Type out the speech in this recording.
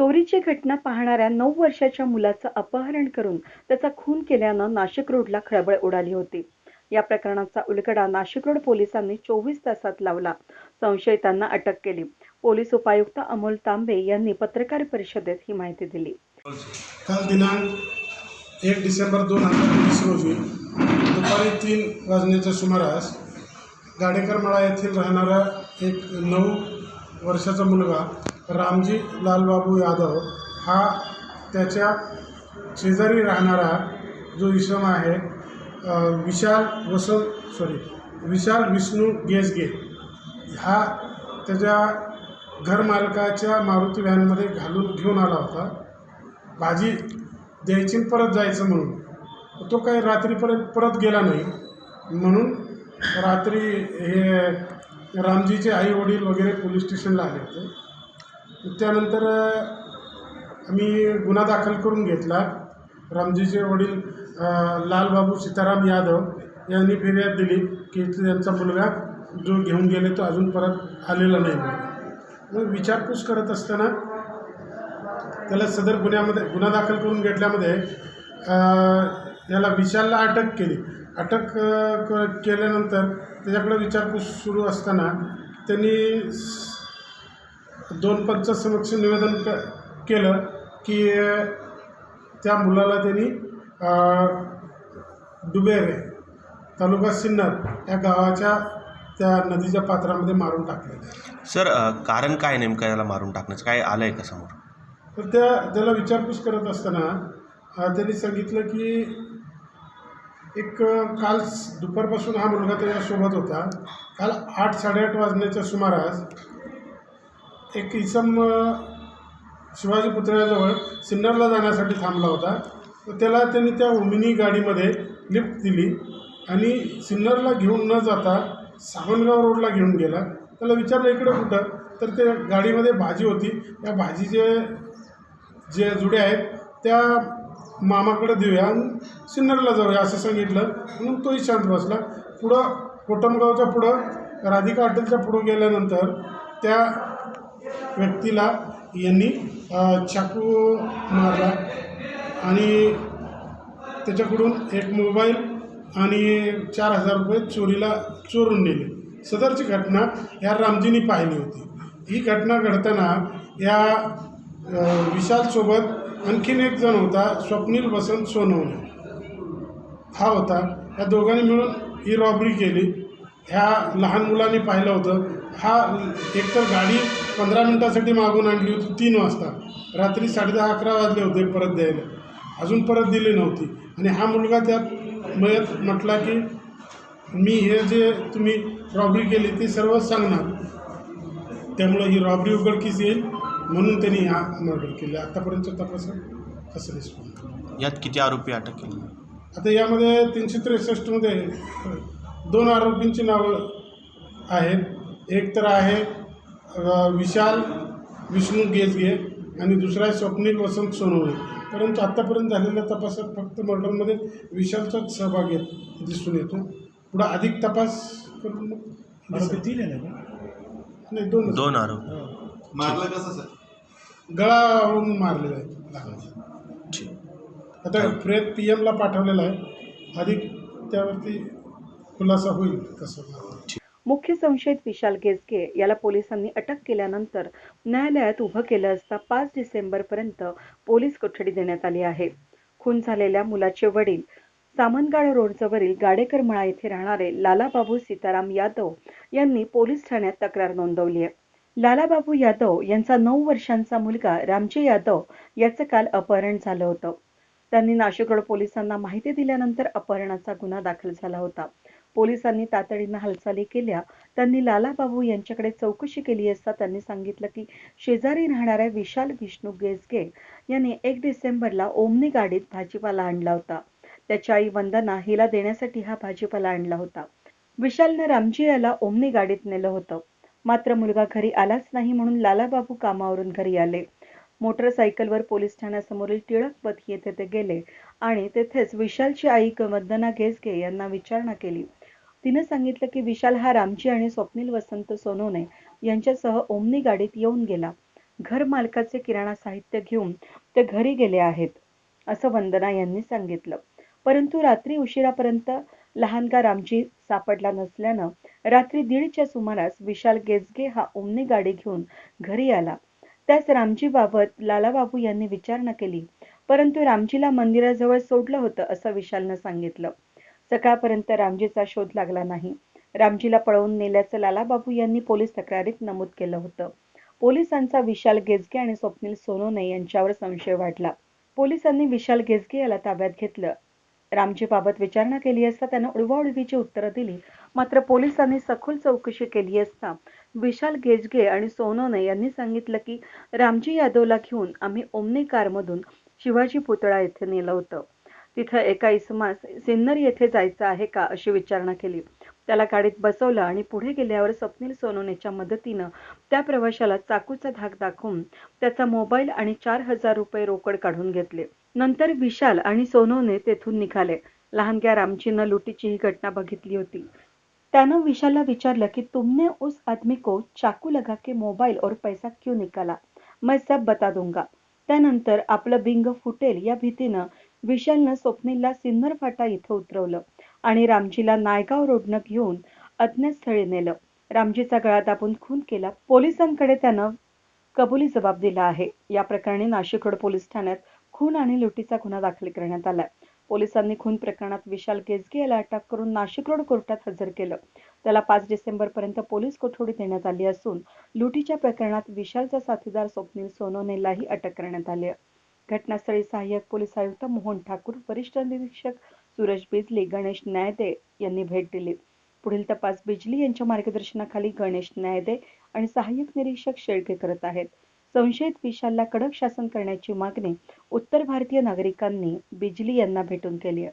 चोरीची घटना पाहणाऱ्या नऊ वर्षाच्या मुलाचं अपहरण करून त्याचा खून केल्यानं नाशिक रोडला खळबळ उडाली होती. या प्रकरणाचा उलगडा नाशिक रोड पोलिसांनी चोवीस तासात लावला. संशयितांना अटक केली. पोलीस उपायुक्त अमोल तांबे यांनी पत्रकार परिषदेत ही माहिती दिली. काल दिनांक एक डिसेंबर दोन हजार वीस रोजी दुपारी तीन वाजण्याच्या सुमारास गाडेकरमाळा येथील राहणारा एक नऊ वर्षाचा मुलगा रामजी लालबाबू यादव हा त्याच्या शेजारी राहणारा जो इसम आहे विशाल वसंत सॉरी विशाल विष्णू गेसगे हा त्याच्या घरमालकाच्या मारुती व्हॅनमध्ये घालून घेऊन आला होता. भाजी द्यायची आणि परत जायचं म्हणून. तो काही रात्रीपर्यंत परत गेला नाही. म्हणून रात्री हे रामजीचे आई वडील वगैरे पोलीस स्टेशनला आले होते. त्यानंतर आम्ही गुन्हा दाखल करून घेतला रामजीचे वडील लालबाबू सीताराम यादव यांनी फिर्याद दिली की त्यांचा मुलगा जो घेऊन गेले तो अजून परत आलेला नाही म्हणून. मग विचारपूस करत असताना त्याला सदर गुन्ह्यामध्ये गुन्हा दाखल करून घेतल्यामध्ये याला विशालला अटक केली अटक क- केल्यानंतर त्याच्याकडे विचारपूस सुरू असताना त्यांनी दोन पंचासमक्ष निवेदन क केलं की त्या मुलाला त्यांनी डुबेरे तालुका सिन्नर या गावाच्या त्या नदीच्या पात्रामध्ये मारून टाकलेलं आहे सर कारण काय नेमकं याला मारून टाकण्याचं? काय आलं आहे का समोर? तर त्या त्याला विचारपूस करत असताना त्यांनी सांगितलं की एक काल दुपारपासून हा मुलगा त्याच्यासोबत होता. काल आठ साडेआठ वाजण्याच्या सुमारास एक इसम शिवाजी पुतळ्याजवळ सिन्नरला जाण्यासाठी थांबला होता. तर त्याला त्यांनी त्या ओमिनी गाडीमध्ये लिफ्ट दिली आणि सिन्नरला घेऊन न जाता सावनगाव रोडला घेऊन गेला. त्याला विचारलं इकडे कुठं? तर त्या गाडीमध्ये भाजी होती. त्या भाजीचे जे जुडे आहेत त्या मामाकडे देऊया आणि सिन्नरला जाऊया असं सांगितलं. म्हणून तोही शांत बसला. पुढं कोटमगावच्या पुढं राधिका हॉटेलच्या पुढं गेल्यानंतर त्या व्यक्तीला यांनी चाकू मारला. आणि त्याच्याकडून एक मोबाईल आणि चार हजार रुपये चोरीला चोरून नेले. सदरची घटना या रामजींनी पाहिली होती. ही घटना घडताना या विशालसोबत आणखीन एक जण होता स्वप्नील वसंत सोनवणे. हा होता. या दोघांनी मिळून ही रॉबरी केली. ह्या लहान मुलांनी पाहिलं होतं. हा एकतर गाडी पंधरा मिनटासाठी मागून आणली होती तीन वाजता. रात्री साडेदहा अकरा वाजले होते परत द्यायला. अजून परत दिली नव्हती. आणि हा मुलगा त्यात मयत म्हटला की मी हे जे तुम्ही रॉबरी केली ती सर्व सांगणार. त्यामुळं ही रॉबरी उघडकीस येईल म्हणून त्यांनी हा मर्डर केला. आत्तापर्यंतच्या तपासात असं रिस्पॉन्स यात किती आरोपी अटक केले? आता यामध्ये तीनशे त्रेसष्टमध्ये दोन आरोपींची नावं आहेत. एक तर आहे विशाल विष्णू गेजगे आणि दुसरा आहे स्वप्नील वसंत सोनवणे. परंतु आत्तापर्यंत झालेल्या तपासात फक्त मर्डरमध्ये विशालचाच सहभाग येत दिसून येतो. पुढं अधिक तपास करून नाही दोन दोन आरोपी. मारलं कसं सर? गळावरून मारलेला आहे. आता प्रेत पी एमला पाठवलेला आहे. अधिक त्यावरती खुलासा होईल तसं मुख्य संशयित विशाल गेसगे याला पोलिसांनी अटक केल्यानंतर न्यायालयात उभं केलं असता पाच डिसेंबरपर्यंत पोलीस कोठडी देण्यात आली आहे. खून झालेल्या मुलाचे वडील सामनगाड रोडजवळील गाडेकर मळा येथे राहणारे लालाबाबू सीताराम यादव यांनी पोलीस ठाण्यात तक्रार नोंदवली आहे. लालाबाबू यादव यांचा नऊ वर्षांचा मुलगा रामजी यादव याचं काल अपहरण झालं होतं. त्यांनी नाशिकगड पोलिसांना माहिती दिल्यानंतर अपहरणाचा गुन्हा दाखल झाला होता. पोलिसांनी तातडीनं हालचाली केल्या. त्यांनी लालाबाबू यांच्याकडे चौकशी केली असता त्यांनी सांगितलं की शेजारी राहणाऱ्या विशाल विष्णू गेसगे यांनी एक डिसेंबरला ओमनी गाडीत भाजीपाला आणला होता. त्याची आई वंदना हिला देण्यासाठी हा भाजीपाला आणला होता. विशालनं रामजी याला ओमनी गाडीत नेलं होतं. मात्र मुलगा घरी आलाच नाही म्हणून लालाबाबू कामावरून घरी आले. मोटरसायकलवर पोलीस ठाण्यासमोरील टिळक पथ येथे ते गेले आणि तेथेच विशालची आई वंदना गेसगे यांना विचारणा केली. तिने सांगितलं की विशाल हा रामजी आणि स्वप्नील वसंत सोनवणे यांच्यासह ओमनी गाडीत येऊन गेला. घर मालकाचे किराणा साहित्य घेऊन ते घरी गेले आहेत असं वंदना यांनी सांगितलं. परंतु रात्री उशिरापर्यंत लहानगा रामजी सापडला नसल्यानं रात्री दीडच्या सुमारास विशाल गेजगे हा ओमनी गाडी घेऊन घरी आला. त्यास रामजीबाबत लालाबाबू यांनी विचारणा केली परंतु रामजीला मंदिराजवळ सोडलं होतं असं विशालनं सांगितलं. सकाळपर्यंत रामजीचा शोध लागला नाही. रामजीला पळवून नेल्याचं लालाबाबू यांनी पोलीस तक्रारीत नमूद केलं होतं. पोलिसांचा विशाल गेजगे आणि स्वप्नील सोनोने यांच्यावर संशय वाढला. पोलिसांनी विशाल गेजगे याला ताब्यात घेतलं. रामजीबाबत विचारणा केली असता त्यानं उडवाउडवीची उत्तरं दिली. मात्र पोलिसांनी सखोल चौकशी केली असता विशाल गेजगे आणि सोनोने यांनी सांगितलं की रामजी यादवला घेऊन आम्ही ओमनी कारमधून शिवाजी पुतळा येथे नेलं होतं. तिथं एका इसमास सिन्नर येथे जायचं आहे का अशी विचारणा केली. त्याला गाडीत बसवलं आणि पुढे गेल्यावर स्वप्नील सोनोनेच्या मदतीनं त्या प्रवाशाला चाकूचा धाक दाखवून त्याचा मोबाईल आणि चार हजार रुपये रोकड काढून घेतले. नंतर विशाल आणि सोनोने तेथून निघाले. लहानग्या रामचीनं लुटीची ही घटना बघितली होती. त्यानं विशालला विचारलं की तुमने उस आदमी को चाकू लगा के मोबाईल और पैसा क्यों निकाला? मैं सब बता दूंगा. त्यानंतर आपलं बिंग फुटेल या भीतीनं विशालनं स्वप्नीलला सिन्नर फाटा इथं उतरवलं आणि रामजीला नायगाव रोडनं घेऊन अज्ञात स्थळी नेलं. रामजीचा गळा दाबून खून केला. पोलिसांकडे त्यानं कबुली जबाब दिला आहे. या प्रकरणी नाशिक रोड पोलीस ठाण्यात खून आणि लुटीचा गुन्हा दाखल करण्यात आलाय. पोलिसांनी खून प्रकरणात विशाल केजगे याला अटक करून नाशिक रोड कोर्टात हजर केलं. त्याला पाच डिसेंबर पर्यंत पोलीस कोठडी देण्यात आली असून लुटीच्या प्रकरणात विशालचा साथीदार स्वप्नील सोनोनेलाही अटक करण्यात आली आहे. घटनास्थळी सहाय्यक पोलीस आयुक्त मोहन ठाकूर वरिष्ठ निरीक्षक सूरज बिजली गणेश न्यायदे यांनी भेट दिली. पुढील तपास बिजली यांच्या मार्गदर्शनाखाली गणेश न्यायदे आणि सहाय्यक निरीक्षक शेळके करत आहेत. संशयित विशालला कडक शासन करण्याची मागणी उत्तर भारतीय नागरिकांनी बिजली यांना भेटून केली आहे.